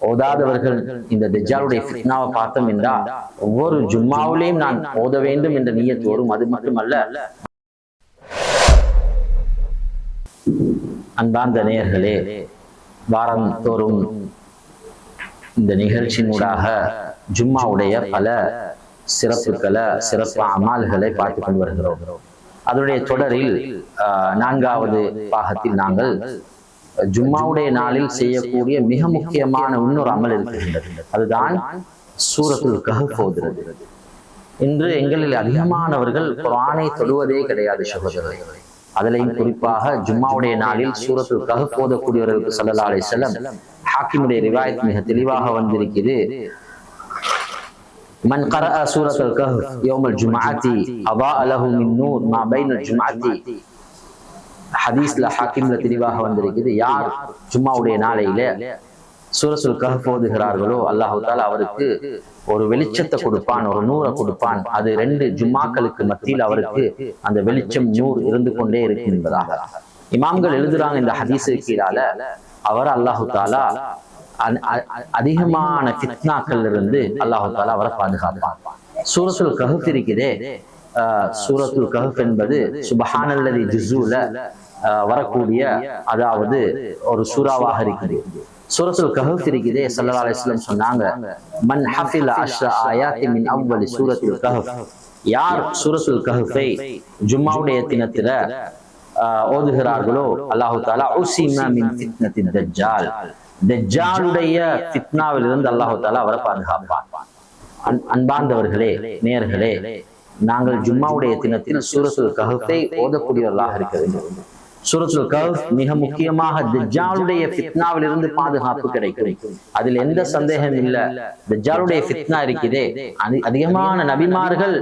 ஓதாதவர்கள் இந்த தஜ்ஜாலுடைய ஃபித்னாவை பார்த்தோம் என்றா ஒவ்வொரு ஜும்மாவிலையும் நான் ஓத வேண்டும் என்ற நியத்து வரும் அது மட்டுமல்ல அன்பார்ந்த நேயர்களே வாரந்தோறும் இந்த நிகழ்ச்சியினூடாக ஜும்மாவுடைய பல சிறப்புகளை சிறப்பு அமால்களை பார்த்து கொண்டு வருகிறோம். அதனுடைய தொடரில் ஆஹ், நான்காவது பாகத்தில் நாங்கள் ஜும்மாவுடைய நாளில் செய்யக்கூடிய மிக முக்கியமான இன்னொரு அமல் இருக்கின்றது அதுதான் சூரத்துல் கஹஃப் ஓதுறது இன்று எங்களில் அதிகமானவர்கள் குர்ஆனை தொடுவதே கிடையாது சகோதரர்களே அதிலையும் குறிப்பாக ஜும்மாவுடைய நாளில் சூரத்துல் கஹஃப் ஓதக்கூடியவர்களுக்கு ஸல்லல்லாஹு அலைஹி வஸல்லம் ஹாக்கிமுடைய ரிவாயத் மிக தெளிவாக வந்திருக்கிறது من قرأ سورة الكهف يوم الجمعة أضاء له من نور ما بين الجمعة ஹதீஸ்ல ஹாக்கிம்ல தெளிவாக வந்திருக்குது. யார்? ஜும்மாவுடைய நாளையில சூரசுல் ஓதுகிறார்களோ அல்லாஹு தாலா அவருக்கு ஒரு வெளிச்சத்தை கொடுப்பான் ஒரு நூறை கொடுப்பான். அது ரெண்டு ஜும்மாக்களுக்கு மத்தியில் அவருக்கு அந்த வெளிச்சம் நூறு இருந்து கொண்டே இருக்கும் என்பதாக. இமாம்கள் எழுதுறாங்க இந்த ஹதீஸு கீழால. அவர் அல்லாஹு தாலா அதிகமான ஃபித்னாக்கள் இருந்து அல்லாஹு தாலா அவரை பாதுகாப்பான். சூரத்துல் கஹஃப் இருக்குதே. சூரத்துல் கஹஃப் என்பது சுபஹானல்லதி ஆஹ் வரக்கூடிய அதாவது ஒரு சூறாவாக இருக்குது சூரத்துல் கஹஃப் இருக்குதே ஸல்லல்லாஹு அலைஹி வஸல்லம் சொன்னாங்க மன் ஹஃபில அஷ்ர ஆயாத்தி மின் அவ்வலி சூரத்துல் கஹஃப். யார் சூரத்துல் கஹஃபை ஜும்மாவுடைய தினத்தில ஓதுகிறார்களோ? அல்லாஹு தாலா உசிம மின் ஃபித்னத்தி தஜ்ஜால். தஜ்ஜாலுடைய ஃபித்னாவிலிருந்து அல்லாஹு தாலா அவரை பாதுகாப்பான் அன்- அன்பார்ந்தவர்களே நேயர்களே நாங்கள் ஜும்மாவுடைய தினத்தில் சூரத்துல் கஹஃபை ஓதக்கூடியவர்களாக இருக்க வேண்டும். சூரத்துல் கஹஃப் மிக முக்கியமாக திஜாலுடைய ஃபித்னாவிலிருந்து பாதுகாப்பு கிடைக்கும். அதில் எந்த சந்தேகம் இல்ல. திஜாலுடைய ஃபித்னா இருக்குதே. அதிகமான நபிமார்கள்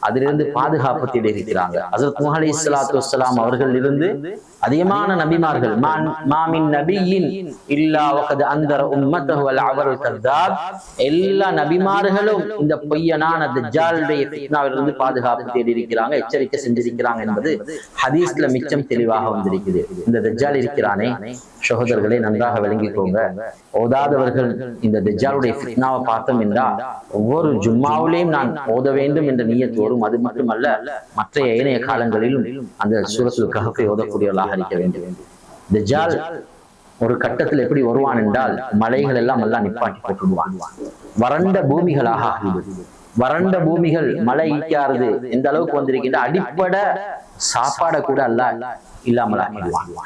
அதிலிருந்து பாதுகாப்பு தேடி இருக்கிறாங்க அசரத் முஹலி இஸ்லாத்து அவர்கள் இருந்து அதிகமான நபிமார்கள். மான்- மாமின் நபியின் இல்லா வகது அந்தர உம்மத்தஹு வல் அவருல் கத்தாப் எல்லா நபிமார்களும் இந்த பொய்யனான தஜ்ஜாலுடைய ஃபித்னாவிலிருந்து பாதுகாப்பு தேடி இருக்கிறாங்க எச்சரிக்கை செஞ்சிருக்கிறாங்க என்பது ஹதீஸ்ல மிச்சம் தெளிவாக வந்திருக்குது இந்த தஜ்ஜால் இருக்கிறானே சகோதரர்களை நன்றாக விளங்கிக்கோங்க. ஓதாதவர்கள் இந்த தஜ்ஜாலுடைய ஃபித்னாவை பார்த்தோம் என்றா ஒவ்வொரு ஜும்மாவிலையும் நான் ஓத வேண்டும் என்ற நியத்து வரும் அது மட்டுமல்ல மற்ற ஏனைய காலங்களிலும் அந்த சூரத்துல் கஹஃபை ஓதக்கூடியவர்களாக இருக்க வேண்டும். தஜால் ஒரு கட்டத்தில் எப்படி வருவான் என்றால் மலைகள் எல்லாம் எல்லாம் நிப்பாட்டி போட்டுடுவான். வறண்ட பூமிகளாக வறண்ட பூமிகள் மழை ஈக்காறுது எந்த அளவுக்கு வந்திருக்கின்ற அடிப்படை சாப்பாடை கூட அல்ல இல்லாமல்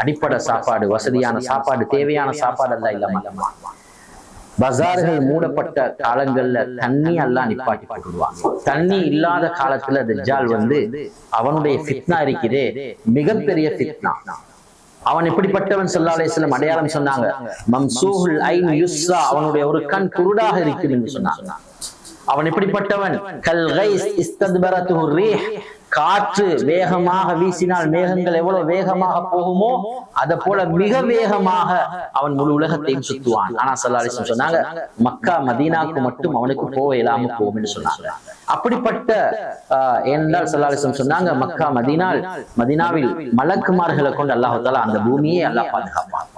அடிப்படை சாப்பாடு வசதியான சாப்பாடு தேவையான சாப்பாடு எல்லாம் இல்லாமல் பஜார்கள் மூடப்பட்ட காலங்கள்ல தண்ணி எல்லாம் நிப்பாட்டி போட்டுடுவாங்க தண்ணி இல்லாத காலத்துல தஜால் வந்து அவனுடைய ஃபித்னா இருக்குதே மிகப்பெரிய ஃபித்னா. அவன் எப்படிப்பட்டவன் சொல்லாலே சிலம் அடையாளம் சொன்னாங்க. மம்சூஹுல் ஐன் யுஸ்ஸா அவனுடைய ஒரு கண் குருடாக இருக்கும் என்று சொன்னாங்க. அவன் எப்படிப்பட்டவன்? கல் கைஸ் இஸ்தத்பரத்துஹு ரீஹ். காற்று வேகமாக வீசினால் மேகங்கள் எவ்வளவு வேகமாக போகுமோ அதை போல மிக வேகமாக அவன் முழு உலகத்தையும் சுத்துவான். ஆனா சல்லாலிசம் சொன்னாங்க மக்கா மதீனாக்கு மட்டும் அவனுக்கு போக இல்லாம போகும்னு சொன்னாங்க. அப்படிப்பட்ட ஆஹ், ஏனென்றால் சல்லாலிசம் சொன்னாங்க மக்கா மதீனால் மதீனாவில் மலக்குமார்களை கொண்டு அல்லாஹ் அந்த பூமியை அல்லாஹ் பாதுகாப்பான்.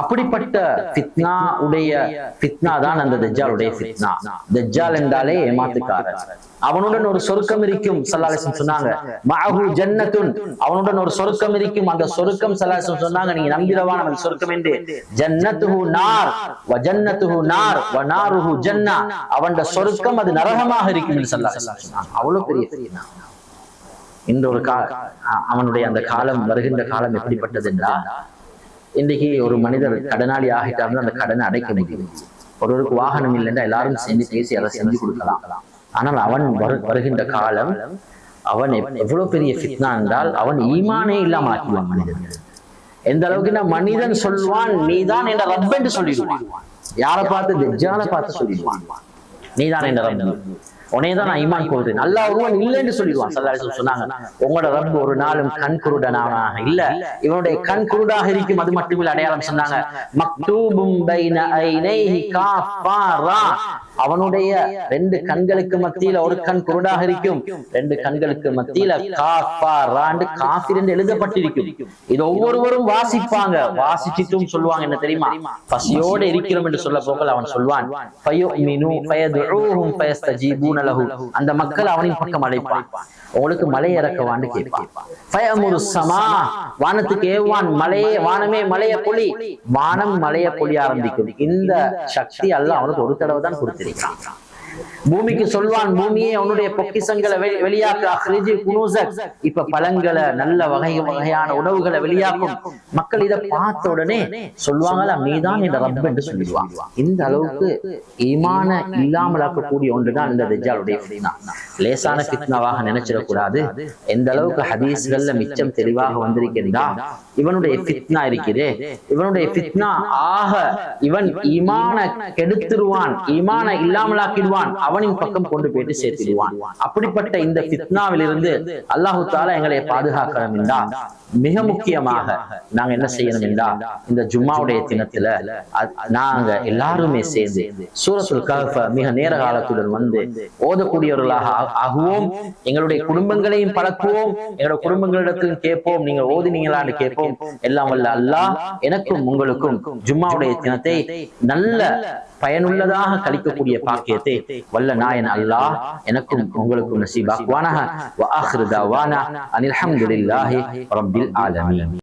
அப்படிப்பட்ட ஃபித்னா உடைய ஃபித்னா தான் அந்த தஜ்ஜாலுடைய ஃபித்னா. தஜ்ஜால் என்றாலே ஏமாத்துக்காரன் அவனுடன் ஒரு சொருக்கம் இருக்கும் சல்லாலிசம் சொன்னாங்க. மஅஹு ஜன்னத்துன். அவனுடன் ஒரு சொருக்கம் இருக்கும் அந்த சொருக்கம் சல்லாலிசம் சொன்னாங்க. நீங்க நம்பிரவான அந்த சொருக்கம் என்று. ஜன்னத்துஹு நார் வ ஜன்னத்துஹு நார் வ நாருஹு ஜன்னா. அவனோட சொருக்கம் அது நரகமாக இருக்கும் என்று சல்லாலிசம் சொன்னாங்க. அவ்வளவு பெரிய ஃபித்னா. இந்த ஒரு கா அவனுடைய அந்த காலம் வருகின்ற காலம் எப்படிப்பட்டது என்றால் இன்றைக்கு ஒரு மனிதர் கடனாளி ஆகிட்டார்னா அந்த கடனை அடைக்க முடியும். ஒருவருக்கு வாகனம் இல்லைன்னா எல்லாரும் சேர்ந்து பேசி அதை செஞ்சு கொடுக்கலாம். ஆனால் அவன் வரு வருகின்ற காலம் அவன் எவ்வளவு பெரிய ஃபித்னா என்றால் அவன் ஈமானே இல்லாம ஆக்கிடுவான் மனிதன். எந்த அளவுக்கு மனிதன் சொல்வான் நீதான் என்ற ரப் என்று சொல்லிடுவான். யாரை பார்த்து தெஜ்ஜால பார்த்து சொல்லிடுவான். நீதான் என்ற ரப். உனையே தான் நான் ஈமான் கொள்றேன் நல்லா ஒருவன் இல்லைன்னு சொல்லிடுவான் சல்லல்லாஹு சொன்னாங்க உங்களோட ரப்பு ஒரு நாளும் கண் குருடனாக இல்ல. இவனுடைய கண் குருடாக இருக்கும் அது மட்டுமில்லை அடையாளம் சொன்னாங்க மக்தூபும் பைன ஐனைஹி ரா அவனுடைய ரெண்டு கண்களுக்கு மத்தியில ஒரு கண் குருடாக இருக்கும். ரெண்டு கண்களுக்கு மத்தியில காஃபா ராண்டு காஃபிர் என்று எழுதப்பட்டிருக்கும். இது ஒவ்வொருவரும் வாசிப்பாங்க. வாசிச்சிட்டும் சொல்லுவாங்க. என்ன தெரியுமா? பசியோடு இருக்கிறோம் என்று சொல்ல போகல அவன் சொல்வான். அந்த மக்கள் அவனின் பக்கம் அழைப்பான். உங்களுக்கு மலை இறக்கவான்னு கேட்பான். வானத்துக்கு ஏவான் மலையே வானமே மலைய பொழி வானம் மலைய பொழி ஆரம்பிக்கும் இந்த சக்தி அல்லாஹ் அவனுக்கு ஒரு தடவை தான் 这里放 பூமிக்கு சொல்வான் பூமியே அவனுடைய பொக்கிசங்களை வெளியாக்க இப்ப பழங்களை நல்ல வகை வகையான உணவுகளை வெளியாக்கும். மக்கள் இதை பார்த்த உடனே சொல்லுவாங்களா நீதான் இந்த ரப் என்று சொல்லிடுவாங்க இந்த அளவுக்கு ஈமான இல்லாமலாக்கக்கூடிய ஒன்றுதான் இந்த தஜாலுடைய லேசான ஃபித்னாவாக நினைச்சிடக்கூடாது. எந்த அளவுக்கு ஹதீஸ்கள்ல மிச்சம் தெளிவாக வந்திருக்கின்றா இவனுடைய பித்னா இருக்கிறே இவனுடைய பித்னா ஆக இவன் ஈமான கெடுத்துருவான் ஈமான இல்லாமலாக்கிடுவான். அவனின் பக்கம் கொண்டு போயிட்டு சேர்த்திடுவான். அப்படிப்பட்ட இந்த ஃபித்னாவிலிருந்து அல்லாஹு தாலா எங்களை பாதுகாக்கணும் என்றா மிக முக்கியமாக நாங்க என்ன செய்யணும் என்றா இந்த ஜும்மாவுடைய தினத்துல நாங்க எல்லாருமே சேர்ந்து சூரத்துல் கஹ்ஃப மிக நேர காலத்துடன் வந்து ஓதக்கூடியவர்களாக ஆகுவோம். எங்களுடைய குடும்பங்களையும் பழக்குவோம் எங்களுடைய குடும்பங்களிடத்திலும் கேட்போம். நீங்க ஓதினீங்களான்னு கேட்போம். எல்லாம் வல்ல அல்லாஹ் எனக்கும் உங்களுக்கும் ஜும்மாவுடைய தினத்தை நல்ல பயனுள்ளதாக கழிக்கக்கூடிய பாக்கியத்தை வல்ல நாயன் அல்லாஹ் எனக்கும் உங்களுக்கும் நசீபாக்குவானாக வ ஆஹிரு தஅவானா அனில் ஹம்துலில்லாஹி ரப்பில் ஆலமீன்